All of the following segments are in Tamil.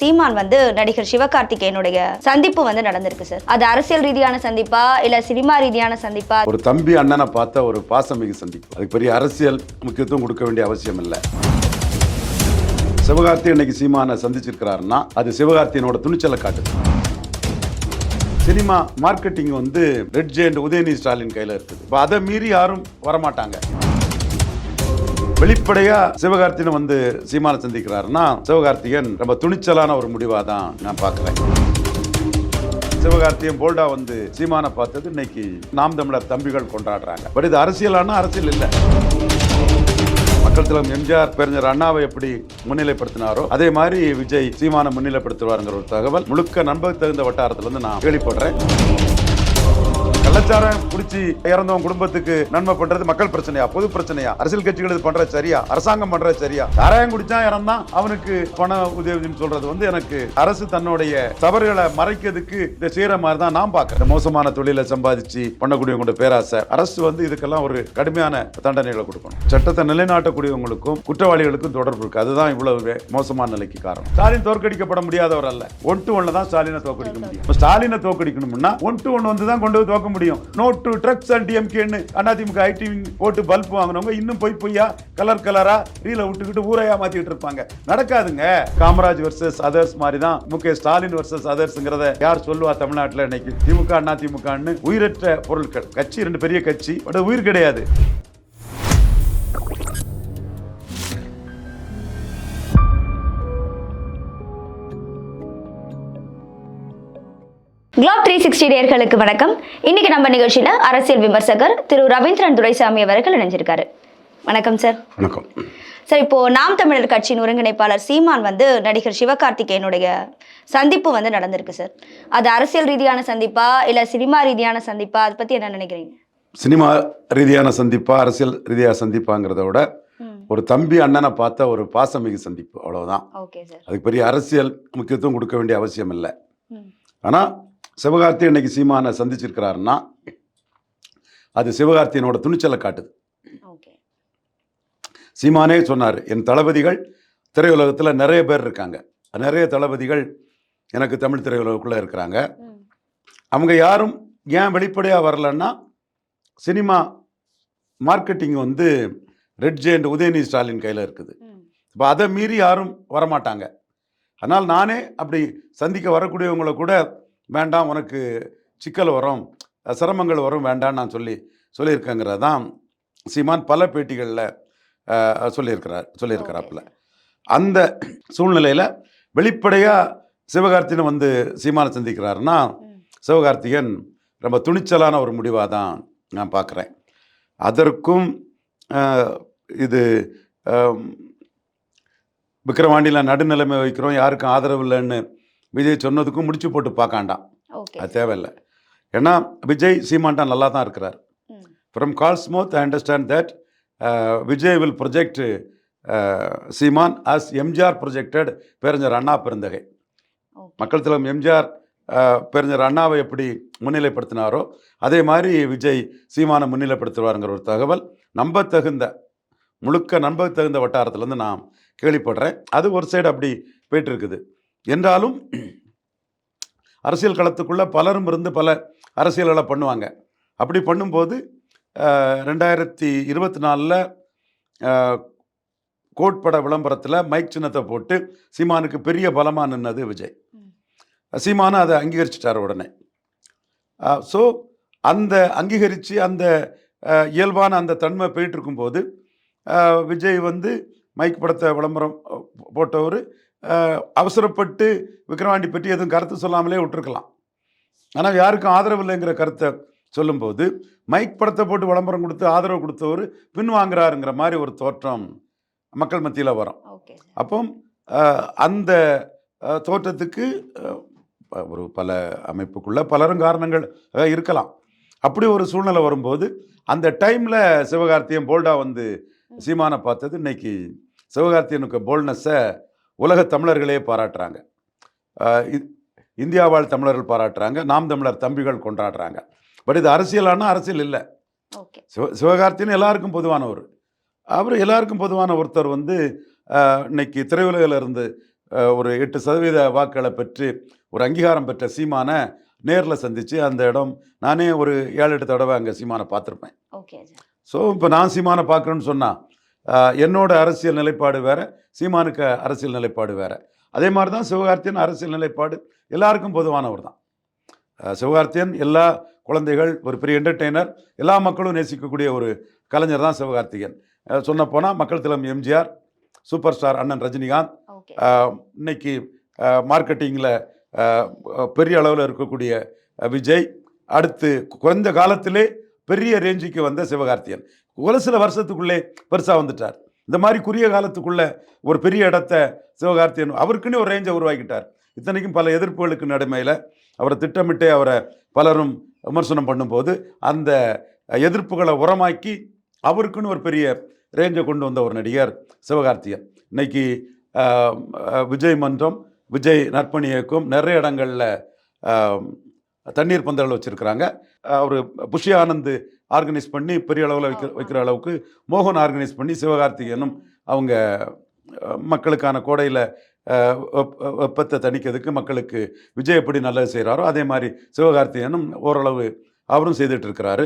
சீமான் வந்து நடிகர் சிவகார்த்திகேயனுடைய சந்திப்பு வந்து நடந்திருக்கு சார். அது அரசியல் ரீதியான சந்திப்பா இல்ல சினிமா ரீதியான சந்திப்பா? ஒரு தம்பி அண்ணனை பார்த்த ஒரு பாசமிகு சந்திப்பு. அதுக்கு பெரிய அரசியல் முக்கியத்துவம் கொடுக்க வேண்டிய அவசியம் இல்லை. சிவகார்த்தி இன்னைக்கு சீமானை சந்திச்சிருக்கிறாருன்னா அது சிவகார்த்தியனோட துணிச்சலை காட்டுது. சினிமா மார்க்கெட்டிங் வந்து ரெட் ஜெயண்ட் உதயநிதி ஸ்டாலின் கையில இருக்குது. இப்போ அதை மீறி யாரும் வரமாட்டாங்க. வெளிப்படையா சிவகார்த்திகன் வந்து சீமானை சந்திக்கிறாருன்னா சிவகார்த்திகன் ரொம்ப துணிச்சலான ஒரு முடிவா தான் நான் பார்க்குறேன். சிவகார்த்தியன் போல்டா வந்து சீமான பார்த்தது இன்னைக்கு நாம் தமிழர் தம்பிகள் கொண்டாடுறாங்க. பட் இது அரசியலான அரசியல் இல்லை. மக்கள் தலைவர் எம்ஜிஆர் பெருஞ்சர் அண்ணாவை எப்படி முன்னிலைப்படுத்தினாரோ அதே மாதிரி விஜய் சீமானை முன்னிலைப்படுத்துவாருங்கிற ஒரு தகவல் முழுக்க நண்பக தகுந்த வட்டாரத்துல இருந்து நான் கேள்விப்படுறேன். கலாச்சாரம் குடிச்சு இறந்தவன் குடும்பத்துக்கு நன்மை பண்றது மக்கள் பிரச்சனையா? பொது பிரச்சனையா? அரசியல் கட்சிகள் இது பண்றது சரியா? அரசாங்கம் பண்றது சரியா? சாராயம் குடிச்சா இறந்தான் அவனுக்கு பண உதவின்னு சொல்றது வந்து எனக்கு அரசு தன்னுடைய தவறுகளை மறைக்கிறதுக்கு இதை செய்யற மாதிரி தான் நான் பாக்குறேன் மோசமான தொழிலை சம்பாதிச்சு பண்ணக்கூடிய கொண்ட பேராசை. அரசு வந்து இதுக்கெல்லாம் ஒரு கடுமையான தண்டனைகளை கொடுக்கணும். சட்டத்தை நிலைநாட்டக்கூடியவங்களுக்கும் குற்றவாளிகளுக்கும் தொடர்பு இருக்கு. அதுதான் இவ்வளவு மோசமான நிலைக்கு காரணம். ஸ்டாலின் தோற்கடிக்கப்பட முடியாதவர் அல்ல ஒன் டு ஒன்ல தான் ஸ்டாலினை தோற்கடிக்க முடியும். ஸ்டாலினை தோற்கடிக்கணும்னா ஒன் டு ஒன் வந்து தான் கொண்டு தோக்க முடியும். நோட் டு ட்ரக்ஸ் அண்ட் டிஎம்கேன்னு அதிமுக ஐடி போட்டு பல்ப் வாங்கினவங்க இன்னும் பொய் பொய்யா கலர் கலரா ரீல விட்டுக்கிட்டு ஊரையா மாத்திட்டு இருப்பாங்க. நடக்காதுங்க. காமராஜ் வர்சஸ் அதர்ஸ் மாதிரி தான் முக ஸ்டாலின் வர்சஸ் அதர்ஸ்ங்கிறத யார் சொல்லுவா தமிழ்நாட்டுல இன்னைக்கு? திமுக அண்ணா திமுகன்னு உயிரற்ற பொருட்கள் கட்சி ரெண்டு பெரிய கட்சி பட் உயிர் கிடையாது. சிக்ஸ்டி வணக்கம். இன்னைக்கு நம்ம நிகழ்ச்சியில அரசியல் விமர்சகர் திரு ரவீந்திரன் துரைசாமி அவர்கள் இணைஞ்சிருக்காரு. வணக்கம் சார் வணக்கம். சார் இப்போ நாம் தமிழர் கட்சியின் ஒருங்கிணைப்பாளர் சீமான் வந்து நடிகர் சிவகார்த்திகேயனுடைய சந்திப்பு வந்து நடந்திருக்கு சார் அது அரசியல் ரீதியான சந்திப்பா இல்ல சினிமா ரீதியான சந்திப்பா? அதை பத்தி என்ன நினைக்கிறீங்க? சினிமா ரீதியான சந்திப்பா அரசியல் ரீதியாக சந்திப்பாங்கிறத விட ஒரு தம்பி அண்ணனை பார்த்த ஒரு பாசமிகு சந்திப்பு அவ்வளவுதான். ஓகே சார் அதுக்கு பெரிய அரசியல் முக்கியத்துவம் கொடுக்க வேண்டிய அவசியம் இல்லை. ஆனால் சிவகார்த்தி இன்னைக்கு சீமானை சந்திச்சிருக்கிறாருன்னா அது சிவகார்த்தியனோட துணிச்சலை காட்டுது. சீமானே சொன்னார் என் தளபதிகள் திரையுலகத்தில் நிறைய பேர் இருக்காங்க. நிறைய தளபதிகள் எனக்கு தமிழ் திரையுலகுக்குள்ளே இருக்கிறாங்க. அவங்க யாரும் ஏன் வெளிப்படையாக வரலன்னா சினிமா மார்க்கெட்டிங் வந்து ரெட் ஜெயண்ட் உதயநிதி ஸ்டாலின் கையில் இருக்குது. இப்போ அதை மீறி யாரும் வரமாட்டாங்க. அதனால் நானே அப்படி சந்திக்க வரக்கூடியவங்கள கூட வேண்டாம் உனக்கு சிக்கல் வரும் சிரமங்கள் வரும் வேண்டாம்னு நான் சொல்லி சொல்லியிருக்கேங்கிறது தான் சீமான் பல பேட்டிகளில் சொல்லியிருக்கிறார் சொல்லியிருக்கிறாப்புல. அந்த சூழ்நிலையில் வெளிப்படையாக சிவகார்த்திகன் வந்து சீமானை சந்திக்கிறாருன்னா சிவகார்த்திகன் ரொம்ப துணிச்சலான ஒரு முடிவாக தான் நான் பார்க்குறேன் அதற்கும் இது அஹ், விக்கிரவாண்டியில் நடுநிலைமை வைக்கிறோம் யாருக்கும் ஆதரவு இல்லைன்னு விஜய் சொன்னதுக்கும் முடிச்சு போட்டு பார்க்காண்டாம். அது தேவையில்லை. ஏன்னா விஜய் சீமான்டா நல்லா தான் இருக்கிறார். From கால்ஸ்மோத் I understand that Vijay will project Seeman as MGR projected பேரஞ்சர் Anna பெருந்தகை. மக்கள் தலைவர் எம்ஜிஆர் அஹ், பேரஞ்சர் அண்ணாவை எப்படி முன்னிலைப்படுத்தினாரோ அதே மாதிரி விஜய் சீமானை முன்னிலைப்படுத்துவாருங்கிற ஒரு தகவல் நம்பத்தகுந்த முழுக்க நம்பத்தகுந்த வட்டாரத்துலேருந்து நான் கேள்விப்படுறேன். அது ஒரு சைடு அப்படி போயிட்டு இருக்குது. என்றாலும் அரசியல் களத்துக்குள்ளே பலரும் இருந்து பல அரசியல்களை பண்ணுவாங்க. அப்படி பண்ணும்போது ரெண்டாயிரத்தி இருபத்தி நாலில் கோட் பட விளம்பரத்தில் மைக் சின்னத்தை போட்டு சீமானுக்கு பெரிய பலமாக நின்னது விஜய். சீமானு அதை அங்கீகரிச்சிட்டார் உடனே. ஸோ அந்த அங்கீகரித்து அந்த இயல்பான அந்த தன்மை போயிட்டு இருக்கும்போது விஜய் வந்து மைக் படத்தை விளம்பரம் போட்டவர் அவசரப்பட்டு விக்ரவாண்டி பற்றி எதுவும் கருத்து சொல்லாமலே விட்டுருக்கலாம். ஆனால் யாருக்கும் ஆதரவு இல்லைங்கிற கருத்தை சொல்லும்போது மைக் படத்தை போட்டு விளம்பரம் கொடுத்து ஆதரவு கொடுத்தவர் பின்வாங்குறாருங்கிற மாதிரி ஒரு தோற்றம் மக்கள் மத்தியில் வரும். அப்போ அந்த தோற்றத்துக்கு ஒரு பல அமைப்புக்குள்ள பலரும் காரணங்கள் இருக்கலாம். அப்படி ஒரு சூழ்நிலை வரும்போது அந்த டைமில் சிவகார்த்தியன் போல்டா வந்து சீமானை பார்த்தது. இன்னைக்கு சிவகார்த்தியனுக்கு போல்னஸை உலக தமிழர்களே பாராட்டுறாங்க. இந்தியா வாழ் தமிழர்கள் பாராட்டுறாங்க நாம் தமிழர் தம்பிகள் கொண்டாடுறாங்க. பட் இது அரசியலானா அரசியல் இல்லை. சிவ சிவகார்த்தின்னு எல்லாருக்கும் பொதுவானவர். அவர் எல்லாருக்கும் பொதுவான ஒருத்தர் வந்து இன்னைக்கு திரையுலகில் இருந்து ஒரு எட்டு சதவீத வாக்குகளை பெற்று ஒரு அங்கீகாரம் பெற்ற சீமானை நேரில் சந்தித்து அந்த இடம் நானே ஒரு ஏழு எட்டு தடவை அங்கே சீமானை பார்த்துருப்பேன். ஸோ இப்போ நான் சீமானை பார்க்குறேன்னு சொன்னால் என்னோட அரசியல் நிலைப்பாடு வேற சீமானுக்கு அரசியல் நிலைப்பாடு வேற. அதே மாதிரி தான் சிவகார்த்தியன் அரசியல் நிலைப்பாடு எல்லாருக்கும் பொதுவானவர் தான். சிவகார்த்தியன் எல்லா குழந்தைகள் ஒரு பெரிய என்டர்டெய்னர் எல்லா மக்களும் நேசிக்கக்கூடிய ஒரு கலைஞர் தான் சிவகார்த்திகேயன். சொன்ன போனால் மக்கள் திலம் எம்ஜிஆர் சூப்பர் ஸ்டார் அண்ணன் ரஜினிகாந்த். இன்னைக்கு மார்க்கெட்டிங்கில் பெரிய அளவில் இருக்கக்கூடிய விஜய். அடுத்து குறைந்த காலத்திலே பெரிய ரேஞ்சுக்கு வந்த சிவகார்த்தியன் ஒரு சில வருஷத்துக்குள்ளே பெருசாக வந்துட்டார். இந்த மாதிரி குறுகிய காலத்துக்குள்ளே ஒரு பெரிய இடத்த சிவகார்த்தியன் அவருக்குன்னு ஒரு ரேஞ்சை உருவாக்கிட்டார். இத்தனைக்கும் பல எதிர்ப்புகளுக்கு நடுமையில் அவரை திட்டமிட்டே அவரை பலரும் விமர்சனம் பண்ணும்போது அந்த எதிர்ப்புகளை உரமாக்கி அவருக்குன்னு ஒரு பெரிய ரேஞ்சை கொண்டு வந்த ஒரு நடிகர் சிவகார்த்தியன் இன்னைக்கு விஜய் மன்றம் விஜய் நற்பணி இயக்கம் நிறைய இடங்களில் தண்ணீர் பந்தல் வச்சுருக்கிறாங்க. அவர் புஷி ஆனந்த் ஆர்கனைஸ் பண்ணி பெரிய அளவில் வைக்கிற வைக்கிற அளவுக்கு மோகன் ஆர்கனைஸ் பண்ணி சிவகார்த்திகேயனும் அவங்க மக்களுக்கான கோடையில் வெப்பத்தை தணிக்கிறதுக்கு மக்களுக்கு விஜய் எப்படி நல்லது செய்கிறாரோ அதே மாதிரி சிவகார்த்திகேயனும் ஓரளவு அவரும் செய்துட்டு இருக்கிறாரு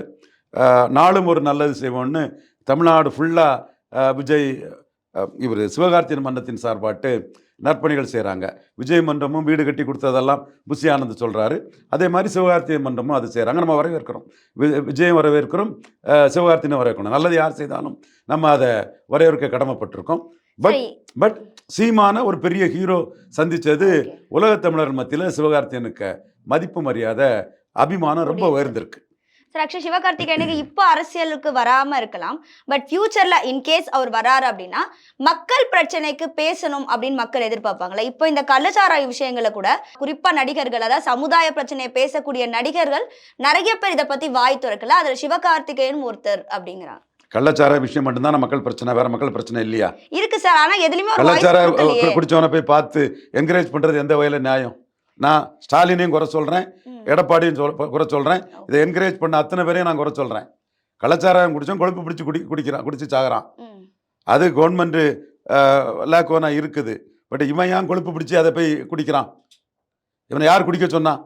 அஹ், நாளும் ஒரு நல்லது செய்வோம்னு தமிழ்நாடு ஃபுல்லாக விஜய் இவர் சிவகார்த்தியன் மன்றத்தின் சார்பாட்டு நற்பணிகள் செய்கிறாங்க விஜய் மன்றமும் வீடு கட்டி கொடுத்ததெல்லாம் புஷி ஆனந்த் சொல்கிறாரு அதே மாதிரி சிவகார்த்திகேயன் மன்றமும் அது செய்கிறாங்க நம்ம வரவேற்கிறோம். விஜயம் வரவேற்கிறோம். அஹ், சிவகார்த்தியனை வரவேற்கணும். நல்லது யார் செய்தாலும் நம்ம அதை வரவேற்க கடமைப்பட்டிருக்கோம். பட் பட் சீமான ஒரு பெரிய ஹீரோ Okay. உலகத் தமிழர் மத்தியில் சிவகார்த்தியனுக்கு மதிப்பு மரியாதை அபிமானம் ரொம்ப. உயர்ந்திருக்கு. சார் ஆக்சுவலி சிவகார்த்திகேயனுக்கு இப்போ அரசியலுக்கு வராம இருக்கலாம். பட் ஃபியூச்சர்ல இன்கேஸ் அவர் வராரு அப்படின்னா மக்கள் பிரச்சனைக்கு பேசணும் அப்படின்னு மக்கள் எதிர்பார்ப்பாங்களா இப்போ இந்த கள்ளச்சாராய விஷயங்களை கூட குறிப்பா நடிகர்கள் அதாவது சமுதாய பிரச்சனையை பேசக்கூடிய நடிகர்கள் நிறைய பேர் இதை பத்தி வாய் திறக்கல. அதுல சிவகார்த்திகேயன் ஒருத்தர் அப்படிங்கிறாங்க. கள்ளச்சார விஷயம் மட்டும்தான் மக்கள் பிரச்சனை வேற மக்கள் பிரச்சனை இல்லையா? இருக்கு சார் ஆனா எதுலயுமே கள்ளச்சார குடிச்சவனை போய் பார்த்து என்கரேஜ் பண்றது எந்த வகையில நியாயம்? நான் ஸ்டாலினையும் குறை சொல்றேன் ம். எடப்பாடியும் சொல் குறை சொல்றேன். இதை என்கரேஜ் பண்ண அத்தனை பேரையும் நான் குறை சொல்றேன். கள்ளச்சாராயம் குடிச்சோம் கொழுப்பு பிடிச்சி குடி குடிக்கிறான் குடிச்சு சாகுறான். அது கவர்மெண்ட்டு லேக்கோனா இருக்குது. பட் இவன் ஏன் கொழுப்பு பிடிச்சி அதை போய் குடிக்கிறான்? இவனை யார் குடிக்க சொன்னான்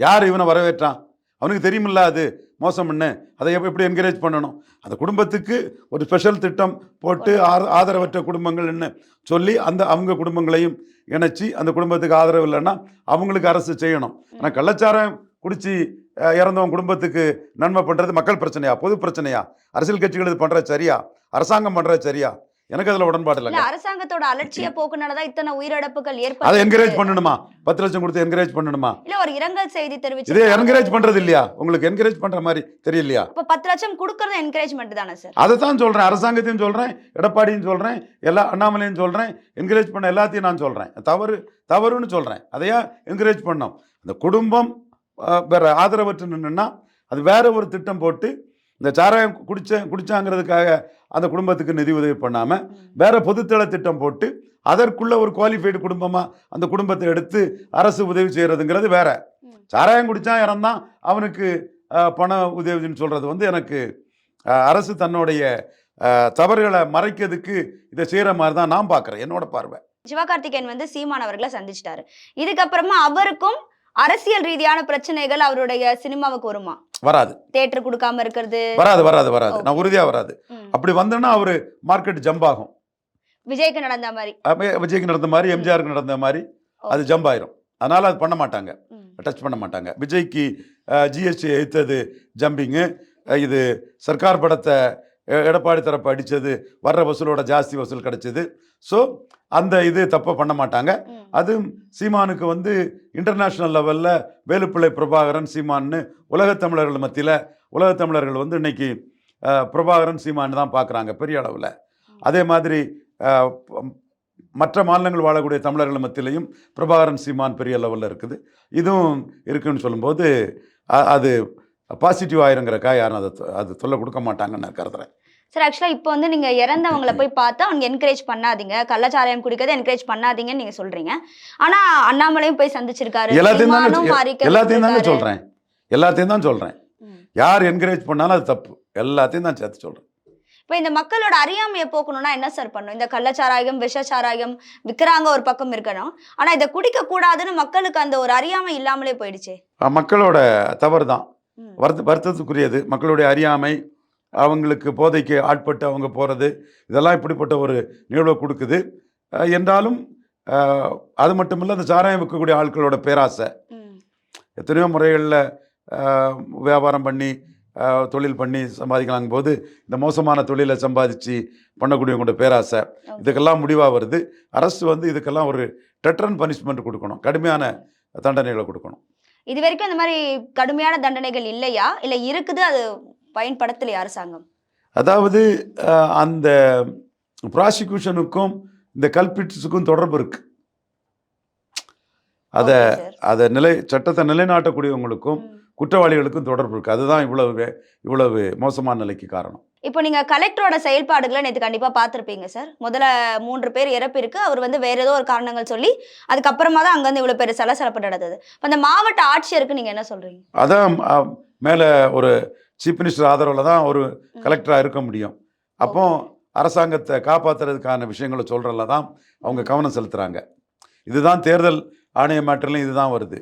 யார் இவனை வரவேற்றான்? அவனுக்கு தெரியுமில்ல அது. மோசம் பண்ணு. அதை எப்படி என்கரேஜ் பண்ணணும்? அந்த குடும்பத்துக்கு ஒரு ஸ்பெஷல் திட்டம் போட்டு ஆத- ஆதரவற்ற குடும்பங்கள்னு சொல்லி அந்த அவங்க குடும்பங்களையும் இணைச்சி அந்த குடும்பத்துக்கு ஆதரவு இல்லைன்னா அவங்களுக்கு அரசு செய்யணும். ஆனால் கள்ளச்சாரம் குடிச்சு இறந்தவன் குடும்பத்துக்கு நன்மை பண்ணுறது மக்கள் பிரச்சனையா? பொது பிரச்சனையா? அரசியல் கட்சிகள் இது பண்ணுறது சரியா? அரசாங்கம் பண்ணுறது சரியா? எனக்கு அதில் உடன்பாடு இல்ல அரசாங்கத்தோட அலட்சிய போக்குனாலதான் இத்தனை உயிரிழப்புகள் அதை ஏற்பட்டு என்கரேஜ் பண்ணணுமா? பத்து லட்சம் கொடுத்து என்கரேஜ் பண்ணணுமா? இல்ல ஒரு இரங்கல் செய்தி தெரிவிச்சு இதே என்கரேஜ் பண்றது இல்லையா? உங்களுக்கு என்கரேஜ் பண்ற மாதிரி தெரியலையா? அப்ப பத்து லட்சம் கொடுக்கறது என்கரேஜ்மெண்ட் தானே சார் அதை தான் சொல்றேன். அரசாங்கத்தையும் சொல்றேன் எடப்பாடியும் சொல்றேன் எல்லா அண்ணாமலையும் சொல்றேன் என்கரேஜ் பண்ண எல்லாத்தையும் நான் சொல்றேன். தவறு தவறுன்னு சொல்றேன். அதையா என்கரேஜ் பண்ணோம். அந்த குடும்பம் வேற ஆதரவற்று நின்றுன்னா அது வேற ஒரு திட்டம் போட்டு இந்த சாராயம் குடிச்ச குடிச்சாங்கிறதுக்காக அந்த குடும்பத்துக்கு நிதி உதவி பண்ணாம வேற பொதுத்தள திட்டம் போட்டு அதற்குள்ள ஒரு குவாலிஃபைடு குடும்பமா அந்த குடும்பத்தை எடுத்து அரசு உதவி செய்யறதுங்கிறது வேற. சாராயம் குடிச்சான் இறந்தான். அவனுக்கு பண உதவின்னு சொல்றது வந்து எனக்கு அரசு தன்னுடைய தவறுகளை மறைக்கிறதுக்கு இதை செய்யற மாதிரி தான் நான் பார்க்குறேன் என்னோட பார்வை. சிவகார்த்திகேயன் வந்து சீமான் அவர்களை சந்திச்சிட்டாரு. இதுக்கப்புறமா அவருக்கும் அரசியல் ரீதியான பிரச்சனைகள் அவருடைய சினிமாவுக்கு வருமா? வராது. தேட்டர் கொடுக்காம இருக்கிறது. வராது வராது வராது. நான் உறுதியா வராது. அப்படி வந்தோன்னா அவர் மார்க்கெட் ஜம்ப் ஆகும். விஜய்க்கு நடந்த மாதிரி. விஜய்க்கு நடந்த மாதிரி எம்ஜிஆருக்கு நடந்த மாதிரி அது ஜம்ப் ஆயிரும். அதனால அது பண்ண மாட்டாங்க. டச் பண்ண மாட்டாங்க. விஜய்க்கு ஜிஎஸ்டி எய்த்தது ஜம்பிங்கு இது சர்க்கார் படத்தை எடப்பாடி தரப்பு அடித்தது வர்ற வசூலோட ஜாஸ்தி வசூல் கிடைச்சது. ஸோ அந்த இது தப்பை பண்ண மாட்டாங்க. அதுவும் சீமானுக்கு வந்து இன்டர்நேஷ்னல் லெவலில் வேலுப்பிள்ளை பிரபாகரன் சீமான்னு உலகத் தமிழர்கள் மத்தியில் உலகத் தமிழர்கள் வந்து இன்னைக்கு பிரபாகரன் சீமான்னு தான் பார்க்குறாங்க பெரிய அளவில். அதே மாதிரி மற்ற மாநிலங்கள் வாழக்கூடிய தமிழர்கள் மத்தியிலையும் பிரபாகரன் சீமான் பெரிய லெவலில் இருக்குது. இதுவும் இருக்குன்னு சொல்லும்போது அது பாசிட்டிவ் ஆயிருங்கிறக்கா யாரும் அதை அது தொல்லை கொடுக்க மாட்டாங்கன்னு நான் கருதுறேன். சார் ஆக்சுவலா இப்போ வந்து நீங்க இறந்தவங்களை போய் பார்த்தா அவங்க என்கரேஜ் பண்ணாதீங்க. கள்ளச்சாராயம் குடிக்கிறத என்கரேஜ் பண்ணாதீங்கன்னு நீங்க சொல்றீங்க. ஆனா அண்ணாமலையும் போய் சந்திச்சிருக்காரு. எல்லாத்தையும் எல்லாத்தையும் விட்டிருக்காரு. சொல்கிறேன் எல்லாத்தையும் தான் சொல்கிறேன். யார் என்கரேஜ் பண்ணாலும் அது தப்பு. எல்லாத்தையும் தான் சேர்த்து சொல்கிறேன் இப்போ இந்த மக்களோட அறியாமையை போக்கணும்னா என்ன சார் பண்ணும் இந்த கள்ளச்சாராயம் விஷச்சாராயம் விற்கிறாங்க ஒரு பக்கம் இருக்கணும். ஆனா இதை குடிக்க கூடாதுன்னு மக்களுக்கு அந்த ஒரு அறியாமை இல்லாமலே போயிடுச்சே. மக்களோட தவறு தான். வருத்த வருத்தத்துக்குரியது. மக்களுடைய அறியாமை அவங்களுக்கு போதைக்கு ஆட்பட்டு அவங்க போகிறது இதெல்லாம் இப்படிப்பட்ட ஒரு நிகழ்வை கொடுக்குது. என்றாலும் அது மட்டுமில்ல அந்த சாராயம் விற்கக்கூடிய ஆட்களோட பேராசை. எத்தனையோ முறைகளில் வியாபாரம் பண்ணி தொழில் பண்ணி சம்பாதிக்கலாங்க போது இந்த மோசமான தொழிலை சம்பாதிச்சு பண்ணக்கூடியவங்களோட பேராசை. இதுக்கெல்லாம் முடிவாக வருது. அரசு வந்து இதுக்கெல்லாம் ஒரு டெட்ரன் பனிஷ்மெண்ட் கொடுக்கணும். கடுமையான தண்டனைகளை கொடுக்கணும். இது வரைக்கும் இந்த மாதிரி கடுமையான தண்டனைகள் இல்லையா? இல்ல இருக்குது அது பயன்படுத்தலையா அரசாங்கம். அதாவது அந்த ப்ராசிக்யூஷனுக்கும் இந்த கல்பிட்ஸுக்கும் தொடர்பு இருக்கு. அதை. அதை நிலை சட்டத்தை நிலைநாட்டக்கூடியவங்களுக்கும். குற்றவாளிகளுக்கும் தொடர்பு இருக்கு. அதுதான் இவ்வளவு இவ்வளவு மோசமான நிலைக்கு காரணம். இப்போ நீங்க கலெக்டரோட செயல்பாடுகளை நேற்று கண்டிப்பா பார்த்திருப்பீங்க சார். முதல்ல மூன்று பேர் இறப்பு இருக்கு அவர் வந்து வேற ஏதோ ஒரு காரணங்கள் சொல்லி அதுக்கப்புறமா தான் அங்கேருந்து இவ்வளவு பேர் சலசலப்பு நடந்தது. இப்போ அந்த மாவட்ட ஆட்சியருக்கு நீங்க என்ன சொல்றீங்க? அதான் மேலே ஒரு சீஃப் மினிஸ்டர் ஆதரவில் தான் ஒரு கலெக்டராக இருக்க முடியும். அப்போ அரசாங்கத்தை காப்பாற்றுறதுக்கான விஷயங்களை சொல்கிறதுல தான் அவங்க கவனம் செலுத்துகிறாங்க இதுதான் தேர்தல் ஆணைய மேட்டர்லையும் இதுதான் வருது.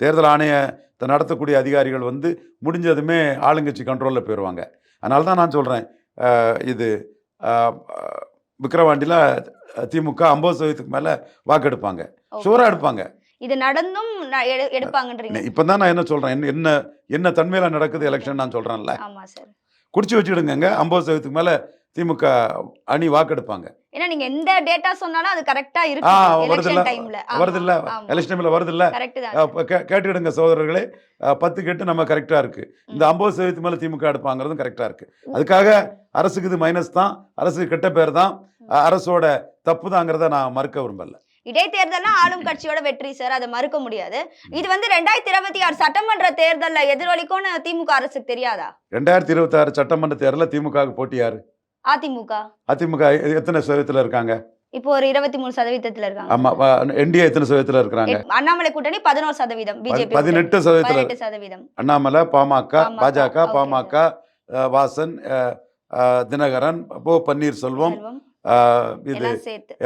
தேர்தல் ஆணையத்தை நடத்தக்கூடிய அதிகாரிகள் வந்து முடிஞ்சதுமே ஆளுங்கட்சி கண்ட்ரோலில் போயிடுவாங்க அதனால தான் நான் சொல்கிறேன் இது விக்கிரவாண்டியில் திமுக ஐம்பது சதவீதத்துக்கு மேலே வாக்கெடுப்பாங்க. ஷூராக எடுப்பாங்க. இது நடந்தும் எடுப்பாங்கன்றீங்க. இப்போ தான் நான் என்ன சொல்கிறேன் என்ன என்ன தன்மையில் நடக்குது எலெக்ஷன் நான் சொல்கிறேன்ல ஆமா சார். குறிச்சு வச்சுடுங்க ஐம்பது சதவீதத்துக்கு மேலே திமுக அணி வாக்கெடுப்பாங்க. ஏன்னா நீங்க எந்த டேட்டா சொன்னாலும் அது கரெக்டா இருக்கு வருதுல்ல. எலெக்ஷன் டைம்ல வருதுல்ல. எலெக்ஷன் டைமில் வருதுல்ல. கரெக்ட் தான் அஹ் இப்ப கே- கேட்டுக்கிடுங்க சகோதரர்களே. பத்து கேட்டு நம்ம கரெக்டாக இருக்கு. இந்த ஐம்பது சதவீதத்து மேலே திமுக எடுப்பாங்கிறதும் கரெக்டாக இருக்கு. அதுக்காக அரசுக்கு இது மைனஸ் தான். அரசுக்கு கெட்ட பேர் தான். அரசோட தப்பு தாங்கிறத நான் மறுக்க விரும்பல. இடைத்தேர்தல்னா ஆளும் கட்சியோட வெற்றி சார் அதை மறுக்க முடியாது இது வந்து ரெண்டாயிரத்தி இருபத்தி ஆறு சட்டமன்ற தேர்தல்ல எதிரொலிக்கும்னு திமுக அரசுக்கு தெரியாதா ரெண்டாயிரத்தி இருபத்தாறு சட்டமன்ற தேர்தலில் திமுகவுக்கு போட்டி யாரு அதிமுக அதிமுக எத்தனை சதவீதத்தில் இருக்காங்க இப்போ ஒரு இருபத்தி மூணு சதவீதத்துல இருக்காங்க ஆமாம் என்டிஏ எத்தனை சதவீதத்தில் இருக்கிறாங்க எட்- அண்ணாமலை கூட்டணி பதினோரு சதவீதம் பிஜேபி பதினெட்டு சதவீதத்தில் பதினெட்டு சதவீதம் அண்ணாமலை பாமக பாஜக பாமக வாசன் தினகரன் போ பன்னீர்செல்வம் இது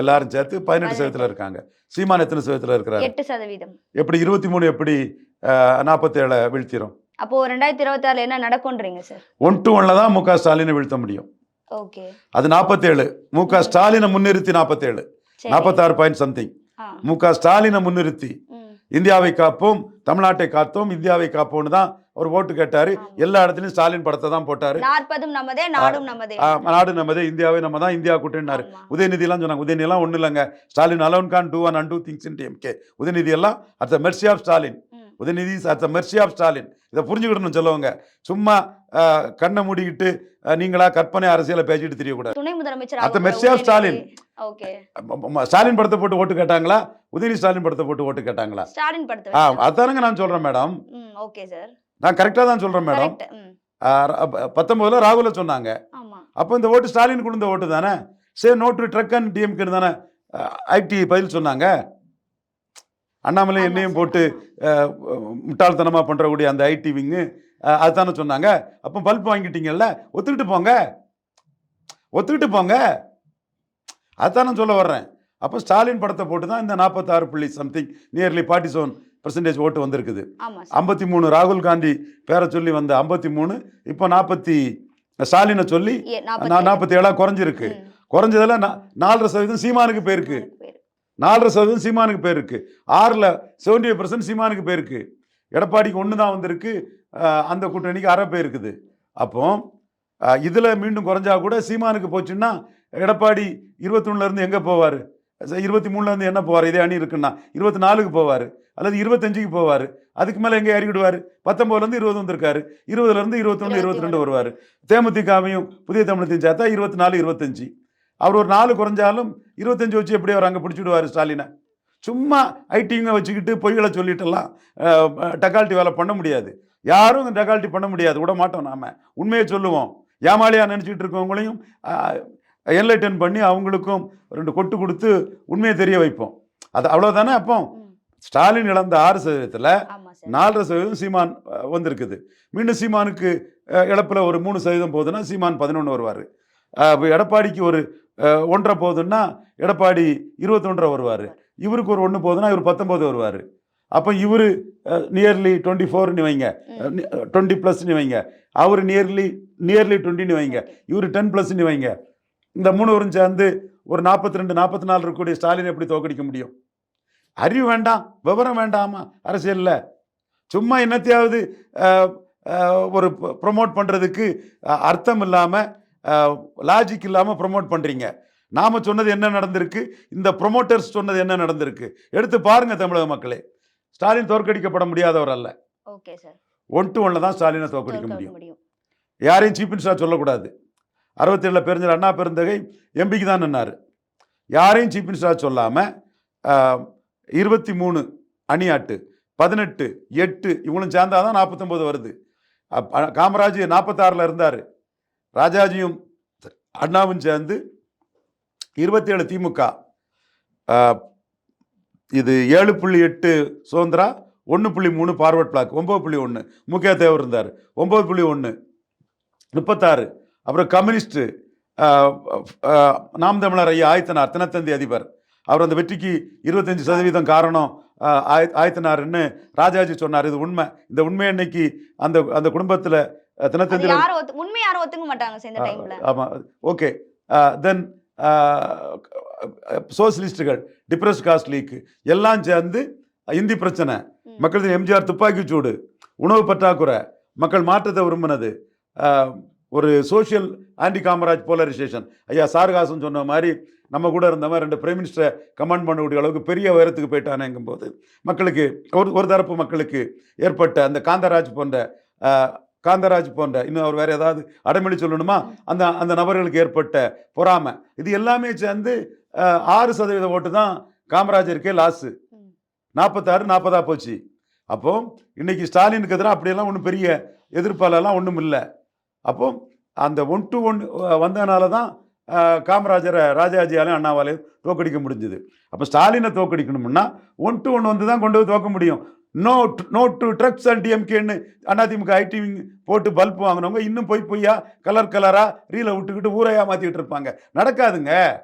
எல்லாரும் சேர்த்து பதினெட்டு. சதவீதத்தில் இருக்காங்க. சீமான் எத்தனை சதவீதத்தில் இருக்கிறாரு? எட்டு சதவீதம். எப்படி இருபத்தி மூணு எப்படி நாற்பத்தேழை வீழ்த்திரும்? அப்போ ரெண்டாயிரத்தி இருபத்தி ஆறுல என்ன நடக்கும்ன்றீங்க சார் ஒன் டு ஒன்ல தான் மு க ஸ்டாலினை வீழ்த்த முடியும். ஓகே. அது நாற்பத்தேழு மு க ஸ்டாலினை முன்னிறுத்தி நாற்பத்தேழு நாற்பத்தாறு பாயிண்ட் சம்திங் மு க ஸ்டாலினை முன்னிறுத்தி இந்தியாவை காப்போம் தமிழ்நாட்டை காத்தோம் இந்தியாவை காப்போம்னு தான் அவர் ஓட்டு கேட்டாரு. எல்லா இடத்துலயும் ஸ்டாலின் படத்தை தான் போட்டாரு. நாற்பதும் நமதே நாடும் நமதே நாடு நமதே இந்தியாவை நம்ம தான் இந்தியா கூட்டினாரு ஆமா. உதயநிதிலாம் சொன்னாங்க உதயநிதிலாம் ஒன்றும் இல்லைங்க. Stalin alone can do one and two things in DMK Udhayanidhi எல்லாம் at the mercy of Stalin. Udhayanidhi the mercy of Stalin இதை புரிஞ்சுக்கிடணும் சொல்லுவாங்க. சும்மா ஆ, கண்ணை மூடிக்கிட்டு ஆ, நீங்களா கற்பனை அரசியலை பேசிட்டு தெரியக்கூடாது. துணை முதலமைச்சர் அத்த அவங்க மெர்சி ஆஃப் ஸ்டாலின். ஸ்டாலின் படத்தை போட்டு ஓட்டு கேட்டாங்களா? உதயநிதி ஸ்டாலின் படத்தை போட்டு ஓட்டு கேட்டாங்களா? ஸ்டாலின் ஆ படத்தை அதானுங்க நான் சொல்றேன் மேடம். Okay sir. நான் கரெக்டாக தான் சொல்றேன் மேடம். பத்தொன்பதுல ராகுல சொன்னாங்க. அப்போ இந்த ஓட்டு ஸ்டாலின் கொடுத்த ஓட்டு தானே? Say no to drug and டிஎம்கேன்னு தானே ஐடி பதில் சொன்னாங்க. அண்ணாமலை என்னையும் போட்டு அஹ், முட்டாள்தனமா பண்றக்கூடிய அந்த ஐடி விங்கு அதுதானே சொன்னாங்க. அப்போ பல்ப் வாங்கிட்டீங்கல்ல ஒத்துக்கிட்டு போங்க. ஒத்துக்கிட்டு போங்க. அதுதானே சொல்ல வர்றேன். அப்போ ஸ்டாலின் படத்தை போட்டு தான் இந்த நாற்பத்தாறு புள்ளி something nearly forty seven percentage ஓட்டு வந்திருக்குது. ஐம்பத்தி மூணு ராகுல் காந்தி பேரை சொல்லி வந்த ஐம்பத்தி மூணு இப்போ நாற்பத்தி ஸ்டாலினை சொல்லி நாற்பத்தி நாற்பத்தி ஏழா. குறைஞ்சிருக்கு. குறைஞ்சதுல நாலரை சதவீதம் சீமானுக்கு போயிருக்கு. நாலரை சதவீதம் சீமானுக்கு போயிருக்கு. ஆறில் செவன்டி பர்சன்ட் சீமானுக்கு போயிருக்கு. எடப்பாடிக்கு ஒன்று தான் வந்திருக்கு அந்த கூட்டணிக்கு அரை போயிருக்குது அப்போ இதில் மீண்டும் குறைஞ்சா கூட சீமானுக்கு போச்சுன்னா எடப்பாடி இருபத்தொன்னுலேருந்து எங்கே போவார்? இருபத்தி மூணுலேருந்து என்ன போவார்? இதே அணி இருக்குன்னா இருபத்தி நாலுக்கு போவார். அல்லது இருபத்தஞ்சுக்கு போவார். அதுக்கு மேலே எங்கே இறங்கிடுவார் பத்தொம்போதுலேருந்து இருபது வந்திருக்காரு. இருபதுலேருந்து இருபத்தொன்று இருபத்தி ரெண்டு வருவார். தேமுதிகாவையும் புதிய தமிழத்தையும் சேர்த்தா இருபத்தி நாலு இருபத்தஞ்சு. அவர் ஒரு நாலு குறைஞ்சாலும் இருபத்தஞ்சு வச்சு எப்படி அவர் அங்கே பிடிச்சிடுவார் ஸ்டாலினை. சும்மா ஐட்டிங்க வச்சுக்கிட்டு பொய்களை சொல்லிட்டெல்லாம் டக்கால்ட்டி வேலை பண்ண முடியாது. யாரும் இந்த டக்கால்ட்டி பண்ண முடியாது. விட மாட்டோம் நாம. உண்மையை சொல்லுவோம். ஏமாளியாக நினச்சிக்கிட்டு இருக்கவங்களையும் என்லைட்டன் பண்ணி அவங்களுக்கும் ரெண்டு கொட்டு கொடுத்து உண்மையை தெரிய வைப்போம். அது அவ்வளோதானே அப்போ. ஸ்டாலின் இழந்த ஆறு சதவீதத்தில் நாலரை சதவீதம் சீமான் வந்திருக்குது. மீண்டும் சீமானுக்கு இழப்புல ஒரு மூணு சதவீதம் போகுதுன்னா சீமான் பதினொன்று வருவார். எடப்பாடிக்கு ஒரு ஒன்றரை போகுதுன்னா எடப்பாடி இருபத்தொன்றரை வருவார். இவருக்கு ஒரு ஒன்று போகுதுன்னா இவர் பத்தொம்போது வருவார். அப்போ இவர் நியர்லி டுவெண்ட்டி ஃபோர்னு வைங்க. டுவெண்ட்டி ப்ளஸ்னு வைங்க. அவர் நியர்லி நியர்லி டுவெண்ட்டின்னு வைங்க. இவர் டென் ப்ளஸ்னு வைங்க. இந்த மூணுவரும் சேர்ந்து ஒரு நாற்பத்தி ரெண்டு நாற்பத்தி நாலு இருக்கக்கூடிய ஸ்டாலின் எப்படி தோக்கடிக்க முடியும்? அறிவு வேண்டாம் விவரம் வேண்டாமா? அரசியலில். சும்மா என்னத்தையாவது ஒரு ப்ரொமோட் பண்ணுறதுக்கு அர்த்தம் இல்லாமல் லாஜிக் இல்லாமல் ப்ரொமோட் பண்ணுறீங்க நாம் சொன்னது என்ன நடந்திருக்கு? இந்த ப்ரொமோட்டர்ஸ் சொன்னது என்ன நடந்திருக்கு? எடுத்து பாருங்க தமிழக மக்களே. ஸ்டாலின் தோற்கடிக்கப்பட முடியாதவர் அல்ல. ஓகே சார் ஒன் டு ஒன்ல தான் ஸ்டாலினை தோற்கடிக்க தோற்க முடியும். யாரையும் சீஃப் மினிஸ்டராக சொல்லக்கூடாது. அறுபத்தி ஏழில் பெருஞ்சர் அண்ணா பெருந்தகை எம்பிக்கு தான் நின்னார். யாரையும் சீஃப் மினிஸ்டராக சொல்லாமல் இருபத்தி மூணு அணியாட்டு பதினெட்டு எட்டு இவங்களும் சேர்ந்தாதான் தான் நாற்பத்தொம்போது வருது காமராஜ் நாற்பத்தாறில் இருந்தார். ராஜாஜியும் அண்ணாவும் சேர்ந்து இருபத்தேழு திமுக இது ஏழு புள்ளி எட்டு சுதந்திரா ஒன்று புள்ளி மூணு ஃபார்வர்ட் பிளாக் ஒம்பது புள்ளி ஒன்று முக்கிய தேவர் இருந்தார். ஒம்பது புள்ளி ஒன்று முப்பத்தாறு. அப்புறம் கம்யூனிஸ்ட்டு நாம் தமிழர் ஐயா ஆயத்தனார் தினத்தந்தி அதிபர். அவர் அந்த வெற்றிக்கு இருபத்தஞ்சு சதவீதம் காரணம் ஆஹ், ஆய ஆயத்தனார்னு ராஜாஜி சொன்னார். இது உண்மை. இந்த உண்மை இன்னைக்கு அந்த அந்த குடும்பத்தில் அது தினத்தந்தியில் யாரும் ஒத்து- உண்மை யாரும் ஒத்துக்க மாட்டாங்க சார் இந்த டைம்ல ஆமாம் ஓகே. தென் சோசியலிஸ்டுகள் டிப்ரெஸ் காஸ்ட் லீக் எல்லாம் சேர்ந்து இந்தி பிரச்சனை. ம். மக்கள் எம்ஜிஆர் துப்பாக்கி சூடு உணவு பற்றாக்குறை மக்கள் மாற்றத்தை விரும்பினது. ஒரு சோஷியல் ஆன்டி காமராஜ் போலரைசேஷன் ஐயா சாரகாசன் சொன்ன மாதிரி நம்ம கூட இருந்த மாதிரி ரெண்டு பிரைம் மினிஸ்டரை கமாண்ட் பண்ணக்கூடிய அளவுக்கு பெரிய உயரத்துக்கு போயிட்டானேங்கும் போது மக்களுக்கு ஒரு ஒரு தரப்பு மக்களுக்கு ஏற்பட்ட அந்த காந்தராஜ் போன்ற காந்தராஜ் போன்ற இன்னும் அவர் வேற ஏதாவது அடைமொழி சொல்லணுமா? அந்த அந்த நபர்களுக்கு ஏற்பட்ட பொறாமை. இது எல்லாமே சேர்ந்து ஆறு சதவீத ஓட்டு தான் காமராஜருக்கே லாஸு. நாற்பத்தாறு நாற்பதா போச்சு. அப்போ இன்னைக்கு ஸ்டாலினுக்கு எதிராக அப்படியெல்லாம் ஒன்றும் பெரிய எதிர்ப்பாலெல்லாம் ஒன்றும் இல்லை. அப்போ அந்த ஒன் டு ஒன் வந்ததுனால தான் காமராஜரை ராஜாஜியாலையும் அண்ணாவாலையும் தோக்கடிக்க முடிஞ்சுது. அப்போ ஸ்டாலினை தோக்கடிக்கணும்னா ஒன் டு ஒன் வந்து தான் கொண்டு போய் தோக்க முடியும். No no to drugs and டிஎம்கேன்னு AIADMK IT போட்டு பல்ப் வாங்கினவங்க இன்னும் பொய் பொய்யா கலர் கலராக ரீலை விட்டுக்கிட்டு ஊரையா மாற்றிக்கிட்டு இருப்பாங்க. நடக்காதுங்க.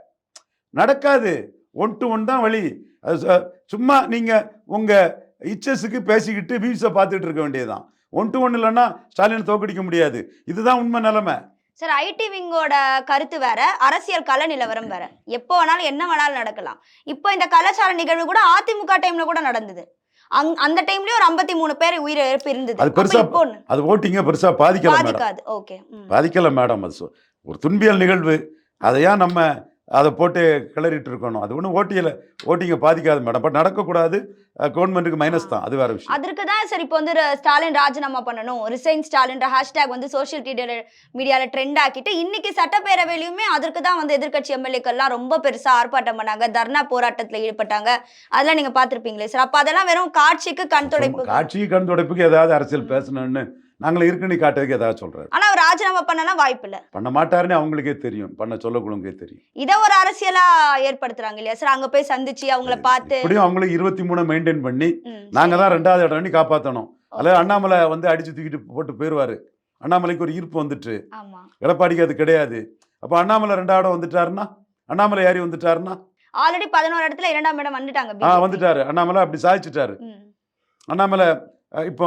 நடக்காது. ஒன் டு ஒன் தான் வழி. அது ச- சும்மா நீங்கள் உங்கள் இச்சஸுக்கு பேசிக்கிட்டு வியூஸை பார்த்துட்டு இருக்க வேண்டியதுதான். ஒன் டு ஒன் இல்லைன்னா ஸ்டாலின் தோக்கடிக்க முடியாது. இதுதான் உண்மை நிலைமை. சார் ஐடி விங்கோட கருத்து வேற அரசியல் கள நிலவரம் வேற. எப்போ வேணாலும் என்ன வேணாலும் நடக்கலாம். இப்போ இந்த கலாச்சார நிகழ்வு கூட அதிமுக டைம்ல கூட நடந்தது. அங் அந்த டைம்லயும் ஒரு ஐம்பத்தி மூணு பேர் உயிரிழப்பு இருந்தது. அது பெருசா அது ஓட்டிங்க பெருசாக பாதிக்கல பாதிக்காது. ஓகே. பாதிக்கல மேடம் அது ஒரு துன்பியல் நிகழ்வு. அதையா நம்ம அதை போட்டு கிளறிட்டு இருக்கணும். அது ஒன்றும் ஓட்டியல. ஓட்டிங்க பாதிக்காது மேடம் பட் நடக்கக்கூடாது. கவர்மெண்ட்டுக்கு மைனஸ் தான். அது வேற விஷயம். அதற்கு தான் சார் இப்போ வந்து ஸ்டாலின் ராஜினாமா பண்ணணும். ரிசைன் ஸ்டாலின்ற ஹேஷ்டேக் வந்து சோஷியல் மீடியால மீடியால ட்ரெண்ட் ஆக்கிட்டு இன்னைக்கு சட்டப்பேரவையிலுமே அதற்கு தான் வந்து எதிர்க்கட்சி எம்எல்ஏக்கள்லாம் ரொம்ப பெருசா ஆர்ப்பாட்டம் பண்ணாங்க. தர்ணா போராட்டத்துல ஈடுபட்டாங்க. அதெல்லாம் நீங்க பார்த்திருப்பீங்களே. சார் அப்ப அதெல்லாம் வெறும் காட்சிக்கு கண் துடைப்பு காட்சி கண் துடைப்புக்கு ஏதாவது அரசியல் பேசணும்னு நாங்களே இருக்குன்னு காட்டுறதுக்கு ஏதாவது சொல்றாரு. ஆனா அவர் ராஜினாமா பண்ணலாம் வாய்ப்பு இல்ல பண்ண மாட்டாருன்னு அவங்களுக்கே தெரியும். பண்ண சொல்லக்குழுங்களுக்கே தெரியும். இத ஒரு அரசியலா ஏற்படுத்துறாங்க இல்லையா? சார் அங்க போய் சந்திச்சு அவங்கள பார்த்து இப்படியும் அவங்களும் இருபத்தி மூணு மெயின்டைன் பண்ணி நாங்க. தான் ரெண்டாவது இடம் பண்ணி காப்பாற்றணும். அல்லது அண்ணாமலை வந்து அடிச்சு தூக்கிட்டு போட்டு போயிடுவாரு அண்ணாமலைக்கு ஒரு ஈர்ப்பு வந்துட்டு. எடப்பாடிக்கு அது கிடையாது. அப்போ அண்ணாமலை ரெண்டாவது இடம் வந்துட்டாருன்னா? அண்ணாமலை யாரி வந்துட்டாருன்னா? ஆல்ரெடி பதினோரு இடத்துல இரண்டாம் இடம் வந்துட்டாங்க ஆ. வந்துட்டாரு. அண்ணாமலை அப்படி சாதிச்சிட்டாரு. அண்ணாமலை இப்போ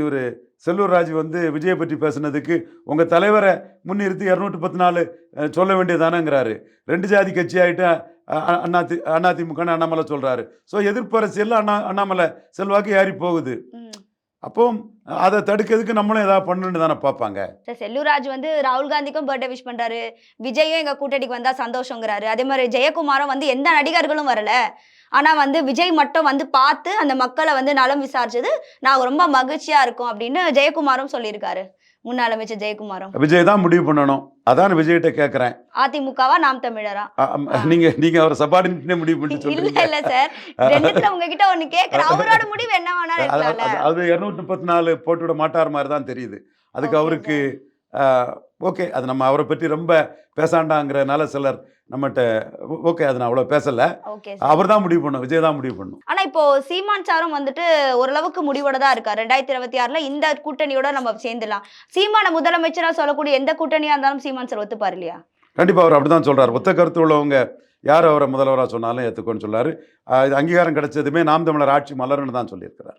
இவர் செல்லூர் ராஜ் வந்து விஜயை பற்றி பேசுனதுக்கு உங்கள் தலைவரை முன்னிறுத்தி இரநூத்தி பத்து நாலு சொல்ல வேண்டியதானங்கிறாரு ரெண்டு ஜாதி கட்சி ஆகிட்டு அண்ணா தி அதிமுகன்னு அண்ணாமலை சொல்கிறாரு ஸோ எதிர்ப்பு அரசியலில் அண்ணா அண்ணாமலை செல்வாக்கு ஏறி போகுது. அப்போ அதை தடுக்கிறதுக்கு நம்மளும் ஏதாவது பண்ணணுன்னு தானே பார்ப்பாங்க. சார் செல்லூராஜ் வந்து ராகுல் காந்திக்கும் பர்த்டே விஷ் பண்றாரு. விஜயும் எங்க கூட்டணிக்கு வந்தா சந்தோஷங்கிறாரு. அதே மாதிரி ஜெயக்குமாரும் வந்து எந்த நடிகர்களும் வரல. ஆனா வந்து விஜய் மட்டும் வந்து பார்த்து அந்த மக்களை வந்து நலம் விசாரிச்சது நான் ரொம்ப மகிழ்ச்சியா இருக்கும் அப்படின்னு ஜெயக்குமாரும் சொல்லியிருக்காரு. முன்னாள் அமைச்சர் ஜெயக்குமாரும். விஜய் தான் முடிவு பண்ணணும். அதான் விஜய்கிட்ட கேட்குறேன் அதிமுகவா நாம் தமிழரா? நீங்க நீங்க அவர் சபார்டினேட்னே முடிவு பண்ணிட்டு இல்ல இல்ல சார். ரெண்டுத்துல உங்ககிட்ட ஒண்ணு கேக்குறேன். அவரோட முடிவு என்ன வேணாலும் அது- இரநூத்தி முப்பத்தி நாலு போட்டு விட மாட்டார் மாதிரி தான் தெரியுது. அதுக்கு அவருக்கு ஓகே அது நம்ம அவரை பற்றி ரொம்ப பேசாண்டாங்கிறனால சிலர் நம்மகிட்ட ஓகே அதை நான் அவ்வளோ பேசலை. ஓகே அவர் தான் முடிவு பண்ணும் விஜய் தான் முடிவு பண்ணும் ஆனா இப்போ சீமான் சாரும் வந்துட்டு ஓரளவுக்கு முடிவோட தான் இருக்கார். ரெண்டாயிரத்தி இருபத்தி ஆறுல இந்த கூட்டணியோட நம்ம சேர்ந்துடலாம். சீமான முதலமைச்சரா சொல்லக்கூடிய எந்த கூட்டணியா இருந்தாலும் சீமான் சார் ஒத்துப்பாரு இல்லையா? கண்டிப்பாக அவர் அப்படி தான் சொல்கிறார் ஒத்த கருத்து உள்ளவங்க யார் அவரை முதல்வராக சொன்னாலும் ஏற்றுக்கோன்னு சொல்லாரு. அங்கீகாரம் கிடைச்சதுமே நாம் தமிழர் ஆட்சி மலர்னு தான் சொல்லியிருக்கிறார்.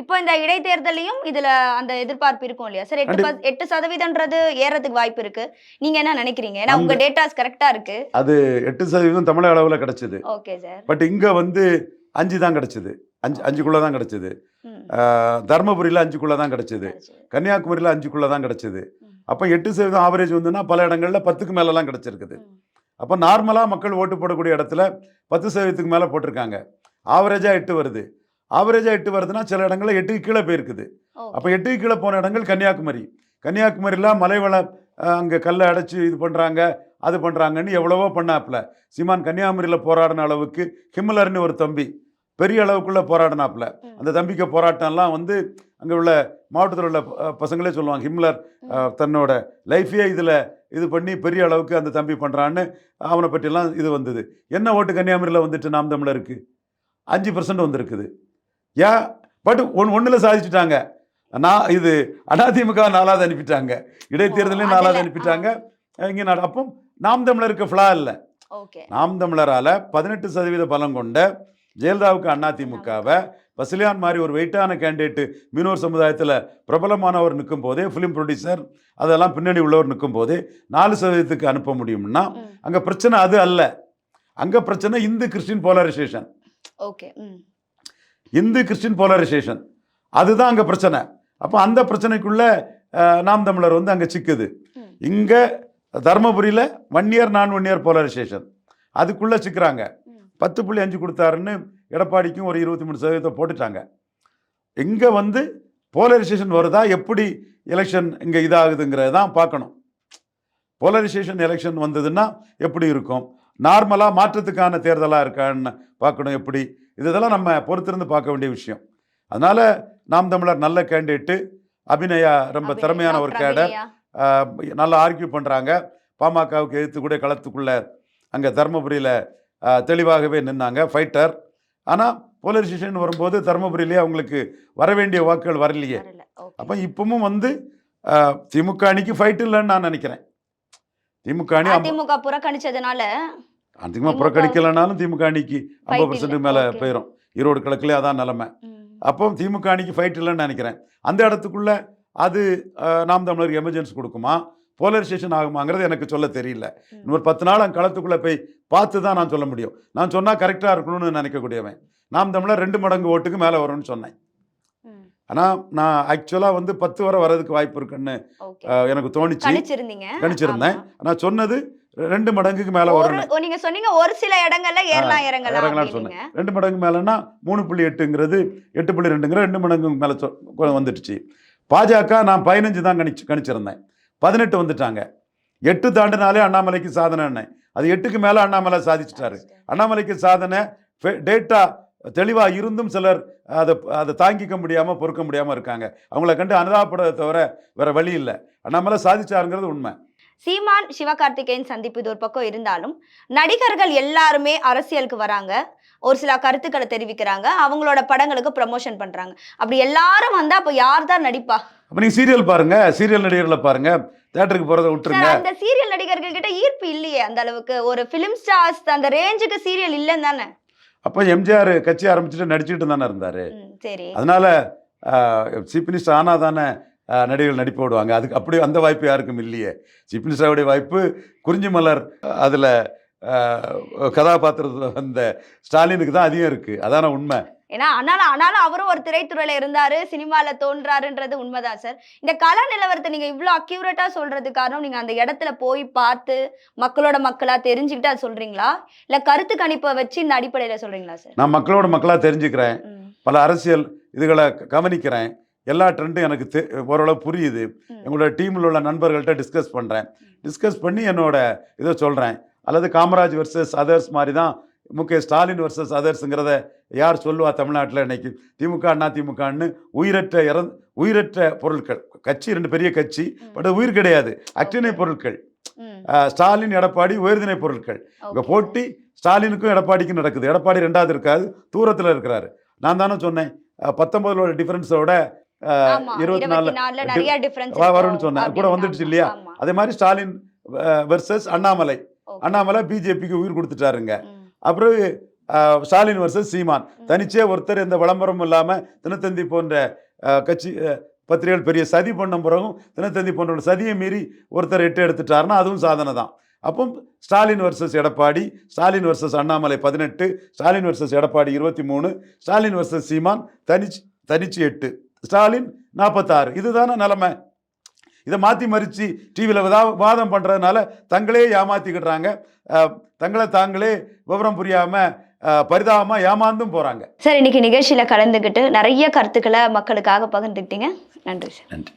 இப்போ இந்த இடைத்தேர்தலையும் இதுல அந்த எதிர்பார்ப்பு இருக்கும் இல்லையா? சார் எட்டு எட்டு சதவீதம்ன்றது ஏறதுக்கு வாய்ப்பு இருக்கு. நீங்க என்ன நினைக்கிறீங்க? ஏன்னா உங்க டேட்டாஸ் கரெக்டா இருக்கு. அது எட்டு சதவீதம் தமிழக அளவில் கிடைச்சது. Okay sir. பட் இங்கே வந்து அஞ்சு தான் கிடைச்சது. அஞ்சு அஞ்சுக்குள்ளே தான் கிடைச்சது. தருமபுரியில் அஞ்சுக்குள்ளே தான் கிடைச்சது. கன்னியாகுமரியில் அஞ்சுக்குள்ளே தான் கிடைச்சது. அப்போ எட்டு சதவீதம் ஆவரேஜ் வந்துன்னா பல இடங்களில் பத்துக்கு மேலெல்லாம் கிடைச்சிருக்குது. அப்போ நார்மலாக மக்கள் ஓட்டு போடக்கூடிய இடத்துல பத்து சதவீதத்துக்கு மேலே போட்டிருக்காங்க. ஆவரேஜாக எட்டு வருது. ஆவரேஜாக எட்டு வருதுன்னா சில இடங்களில் எட்டுக்கு கீழே போயிருக்குது. அப்போ எட்டுக்கு கீழே போன இடங்கள் கன்னியாகுமரி. கன்னியாகுமரியில் மலைவள அங்கே கல்லை அடைச்சி இது பண்ணுறாங்க அது பண்ணுறாங்கன்னு எவ்வளவோ பண்ணாப்புல. சீமான் கன்னியாகுமரியில் போராடின அளவுக்கு ஹிம்லர்னு ஒரு தம்பி பெரிய அளவுக்குள்ளே போராடினாப்புல. அந்த தம்பிக்கு போராட்டம்லாம் வந்து அங்கே உள்ள மாவட்டத்தில் உள்ள பசங்களே சொல்லுவாங்க ஹிம்லர் தன்னோட லைஃபே இதில் இது பண்ணி பெரிய அளவுக்கு அந்த தம்பி பண்ணுறான்னு அவனை பற்றிலாம் இது வந்தது. என்ன ஓட்டு கன்னியாகுமரியில் வந்துட்டு நாம் தமிழருக்கு? அஞ்சு பர்சன்ட் வந்திருக்குது. ஏன் பட் ஒன் ஒன்றில் சாதிச்சுட்டாங்க. நான் இது அதிமுக நாலாவது அனுப்பிட்டாங்க. இடைத்தேர்தலையும் நாலாவது அனுப்பிட்டாங்க. இங்கே நான் அப்போ நாம் தமிழருக்கு ஃப்ளா இல்லை. நாம் தமிழரால் பதினெட்டு சதவீத பலம் கொண்ட ஜெயலலிதாவுக்கு அதிமுகவை பசிலியான் மாதிரி ஒரு வெயிட்டான கேண்டிடேட்டு மீனவர் சமுதாயத்தில் பிரபலமானவர் நிற்கும் போதே ஃபிலிம் ப்ரொடியூசர் அதெல்லாம் பின்னணி உள்ளவர் நிற்கும் போதே நாலு சதவீதத்துக்கு அனுப்ப முடியும்னா. அங்கே பிரச்சனை அது அல்ல. அங்கே பிரச்சனை Hindu Christian polarisation. Okay Hindu Christian polarisation. அதுதான் அங்கே பிரச்சனை. அப்போ அந்த பிரச்சனைக்குள்ள நாம் தமிழர் வந்து அங்கே சிக்குது. இங்கே தருமபுரியில் ஒன் இயர் நான் ஒன் இயர் போலரைசேஷன். அதுக்குள்ளே சிக்கிறாங்க. பத்து புள்ளி அஞ்சு கொடுத்தாருன்னு எடப்பாடிக்கும் ஒரு இருபத்தி மூணு சதவீதம் போட்டுட்டாங்க. இங்கே வந்து போலரைசேஷன் வருதா எப்படி எலெக்ஷன் இங்கே இதாகுதுங்கிறத தான் பார்க்கணும். போலரைசேஷன் எலெக்ஷன் வந்ததுன்னா எப்படி இருக்கும்? நார்மலாக மாற்றத்துக்கான தேர்தலாக இருக்கான்னு பார்க்கணும் எப்படி? இது இதெல்லாம் நம்ம பொறுத்திருந்து பார்க்க வேண்டிய விஷயம். அதனால் நாம் தமிழர் நல்ல கேண்டிடேட்டு அபிநயா ரொம்ப திறமையான ஒரு கேடர். நல்லா ஆர்கியூ பண்ணுறாங்க பாமகவுக்கு எதிர்த்து கூட களத்துக்குள்ள அங்கே தருமபுரியில் தெளிவாகவே நின்னாங்க. ஃபைட்டர் ஆனால் போலரைசேஷன் வரும்போது தருமபுரியிலேயே அவங்களுக்கு வர வேண்டிய வாக்குகள் வரலையே. அப்போ இப்பவும் வந்து திமுக அணிக்கு ஃபைட் இல்லைன்னு நான் நினைக்கிறேன் திமுக அணி அதிமுக புறக்கணிச்சதுனால அதிகமாக புறக்கணிக்கலனாலும் திமுக அணிக்கு ஐம்பது இல்லை. மேலே. போயிடும் ஈரோடு கிழக்குலேயே அதான் நிலமை. அப்போ திமுக அணிக்கு ஃபைட் இல்லைன்னு நினைக்கிறேன் அந்த இடத்துக்குள்ள அது நாம் தமிழருக்கு எமர்ஜென்சி கொடுக்குமா போலரைசேஷன் ஆகுமாங்கிறது எனக்கு சொல்ல தெரியல. இன்னொரு பத்து நாள் அங்கே களத்துக்குள்ளே போய் பார்த்து தான் நான் சொல்ல முடியும். நான் சொன்னால் கரெக்டாக இருக்கணும்னு நினைக்கக்கூடியவன். நாம் தமிழர் ரெண்டு மடங்கு ஓட்டுக்கு மேலே வரும்னு சொன்னேன். ஆனால் நான் ஆக்சுவலாக வந்து பத்து வரை வர்றதுக்கு வாய்ப்பு இருக்குன்னு எனக்கு தோணுச்சு. கணிச்சிருந்தேன். நான் சொன்னது ரெண்டு மடங்குக்கு மேலே ஓ, நீங்க சொன்னீங்க ஒரு சில இடங்கள்ல ஏறலாம் இறங்கலாம் இறங்கலாம்னு அப்படின்னீங்க. ரெண்டு மடங்கு மேலேன்னா மூணு புள்ளி எட்டுங்கிறது எட்டு புள்ளி ரெண்டுங்கிற ரெண்டு மடங்கு மேலே வந்துடுச்சு. பாஜக நான் பதினஞ்சு தான் கணிச்சு கணிச்சிருந்தேன். பதினெட்டு வந்துட்டாங்க. எட்டு தாண்டினாலே அண்ணாமலைக்கு சாதனை அது எட்டுக்கு மேலே அண்ணாமலை சாதிச்சிட்டாரு. அண்ணாமலைக்கு சாதனை டேட்டா தெளிவாக இருந்தும் சிலர் அதை அதை தாங்கிக்க முடியாமல் பொறுக்க முடியாமல் இருக்காங்க. அவங்கள கண்டு அனுதாபப்படுறதை தவிர வேற வழி இல்லை. அண்ணாமலை சாதிச்சாருங்கிறது உண்மை. சீமான் சிவகார்த்திகேயன் சந்திப்பு இது ஒரு பக்கம் இருந்தாலும் நடிகர்கள் எல்லாருமே அரசியலுக்கு வராங்க. ஒரு சில கருத்துக்களை தெரிவிக்கிறாங்க. அவங்களோட படங்களுக்கு ப்ரமோஷன் பண்றாங்க. அப்படி எல்லாரும் வந்தா அப்ப யார் தான் நடிப்பா? அப்போ நீங்கள் சீரியல் பாருங்க சீரியல் நடிகர்களை பாருங்க. தேட்டருக்கு போகிறத விட்டுருங்க. அந்த சீரியல் நடிகர்கள் கிட்ட ஈர்ப்பு இல்லையே அந்த அளவுக்கு. ஒரு பிலிம் ஸ்டார்ஸ் அந்த ரேஞ்சுக்கு சீரியல் இல்லைன்னு தானே. அப்போ எம்ஜிஆர் கட்சி ஆரம்பிச்சுட்டு நடிச்சுட்டு தானே இருந்தார். சரி. அதனால சீஃப் மினிஸ்டர் ஆனால் தானே நடிகர்கள் நடிப்பு விடுவாங்க அதுக்கு அப்படி அந்த வாய்ப்பு யாருக்கும் இல்லையே. சீஃப் மினிஸ்டருடைய வாய்ப்பு குறிஞ்சி மலர் அதில் கதாபாத்திரத்தில் வந்த ஸ்டாலினுக்கு தான் அதிகம் இருக்குது அதான உண்மை. ஏன்னா ஆனாலும் ஆனாலும் அவரும் ஒரு திரைத்துறையில இருந்தாரு சினிமால தோன்றாருன்றது உண்மைதான் சார். இந்த கல நிலவரத்தை நீங்க இவ்வளவு அக்யூரேட்டா சொல்றது காரணம் நீங்க அந்த இடத்துல போய் பார்த்து மக்களோட மக்களா தெரிஞ்சுக்கிட்டு அதை சொல்றீங்களா? இல்ல கருத்து கணிப்பை வச்சு இந்த அடிப்படையில சொல்றீங்களா சார்? நான் மக்களோட மக்களாக தெரிஞ்சுக்கிறேன். பல அரசியல் இதுகளை கவனிக்கிறேன். எல்லா ட்ரெண்டும் எனக்கு தெ ஓரளவு புரியுது. எங்களோட டீமில் உள்ள நண்பர்கள்ட்ட டிஸ்கஸ் பண்ணுறேன் டிஸ்கஸ் பண்ணி என்னோட இதை சொல்கிறேன் அல்லது காமராஜ் வர்சஸ் அதர்ஸ் மாதிரி தான் முக ஸ்டாலின் வர்சஸ் அதர்ஸுங்கிறத யார் சொல்லுவா தமிழ்நாட்டில் இன்னைக்கு? திமுக அண்ணா திமுகன்னு உயிரற்ற இறந் உயிரற்ற பொருட்கள். கட்சி ரெண்டு பெரிய கட்சி ம். பட் உயிர் கிடையாது. அக்டினை பொருட்கள். ம், ஸ்டாலின் எடப்பாடி உயர்திணை பொருட்கள். இங்க okay. போட்டி ஸ்டாலினுக்கும் எடப்பாடிக்கும் நடக்குது. எடப்பாடி ரெண்டாவது இருக்காது தூரத்துல இருக்கிறாரு. நான் தானே சொன்னேன். பத்தொன்பதுல டிஃபரன்ஸோட இருபத்தி நாலு வரும்னு சொன்னேன். கூட. வந்துடுச்சு இல்லையா? அதே மாதிரி ஸ்டாலின் வெர்சஸ் அண்ணாமலை. அண்ணாமலை பிஜேபிக்கு உயிர் கொடுத்துட்டாருங்க. ம், அப்புறம் ஸ்டாலின் வர்சஸ் சீமான். தனிச்சே ஒருத்தர் எந்த விளம்பரமும் இல்லாமல் தினத்தந்தி போன்ற கட்சி பத்திரிகைகள் பெரிய சதி பண்ண பிறகும் தினத்தந்தி போன்ற சதியை மீறி ஒருத்தர் எட்டு எடுத்துட்டாருன்னா அதுவும் சாதனை தான். அப்போ ஸ்டாலின் வர்சஸ் எடப்பாடி ஸ்டாலின் வர்சஸ் அண்ணாமலை பதினெட்டு ஸ்டாலின் வர்சஸ் எடப்பாடி இருபத்தி மூணு ஸ்டாலின் வர்சஸ் சீமான் தனிச்சு தனிச்சு எட்டு ஸ்டாலின் நாற்பத்தாறு இதுதானே நிலைமை. இதை மாற்றி மறித்து டிவியில் வாதம் பண்ணுறதுனால தங்களே ஏமாற்றிக்கிடுறாங்க தங்களை தாங்களே விவரம் புரியாமல் பரிதாபமாக ஏமாந்தும் போகிறாங்க சார் இன்னைக்கு நிகழ்ச்சியில கலந்துக்கிட்டு நிறைய கருத்துக்களை மக்களுக்காக பகிர்ந்துக்கிட்டீங்க. நன்றி சார். நன்றி.